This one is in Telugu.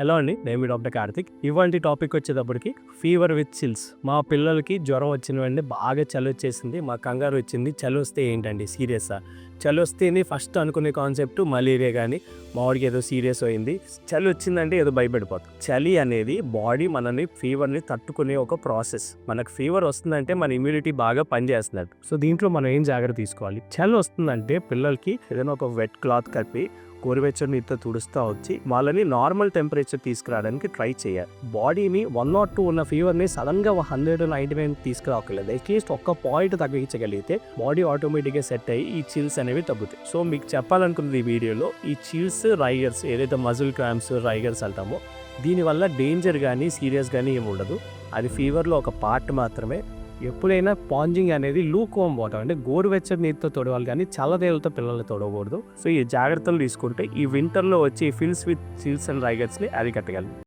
హలో అండి నేను మీ డాక్టర్ కార్తిక్. ఇవాళ టాపిక్ వచ్చేటప్పటికి ఫీవర్ విత్ చిల్స్ మా పిల్లలకి జ్వరం వచ్చిన వెంటనే బాగా చలి వచ్చేసింది మా కంగారు వచ్చింది. చలి వస్తే ఏంటండి? సీరియసా చలి వస్తేనే ఫస్ట్ అనుకునే కాన్సెప్ట్ మలేరియా కానీ మామిడికి ఏదో సీరియస్ అయింది. చలి వచ్చిందంటే ఏదో భయపడిపోతుంది చలి అనేది బాడీ మనని ఫీవర్ని తట్టుకునే ఒక ప్రాసెస్ మనకు ఫీవర్ వస్తుందంటే మన ఇమ్యూనిటీ బాగా పనిచేస్తున్నట్టు. సో దీంట్లో మనం ఏం జాగ్రత్త తీసుకోవాలి? చలి వస్తుందంటే పిల్లలకి ఏదైనా ఒక వెట్ క్లాత్ కప్పి గోరువెచ్చని నీటితో తుడుస్తూ వచ్చి వాళ్ళని నార్మల్ టెంపరేచర్ తీసుకురావడానికి ట్రై చేయాలి. బాడీని వన్ నాట్ టూ ఉన్న ఫీవర్ని సడన్గా హండ్రెడ్ నైంటీ నైన్ తీసుకురావట్లేదు అట్లీస్ట్ ఒక్క పాయింట్ తగ్గించగలిగితే బాడీ ఆటోమేటిక్గా సెట్ అయ్యి ఈ చిల్స్ అనేవి తగ్గుతాయి. సో మీకు చెప్పాలనుకున్నది ఈ వీడియోలో ఈ చిల్స్ రైగర్స్ ఏదైతే మజిల్ క్రామ్స్ రైగర్స్ అంటామో దీనివల్ల డేంజర్ కానీ సీరియస్ కానీ ఏమి ఉండదు. అది ఫీవర్లో ఒక పార్ట్ మాత్రమే. ఎప్పుడైనా పాంజింగ్ అనేది లూక్ హోమ్ వాటర్ అంటే గోరువెచ్చని నీటితో తొడవాలి కానీ చల్లదేవులతో పిల్లలు తొడవకూడదు. సో ఈ జాగ్రత్తలు తీసుకుంటే ఈ వింటర్లో వచ్చే ఫిల్స్ విత్ సిల్స్ అండ్ రైగర్స్ని అరికట్టగలం.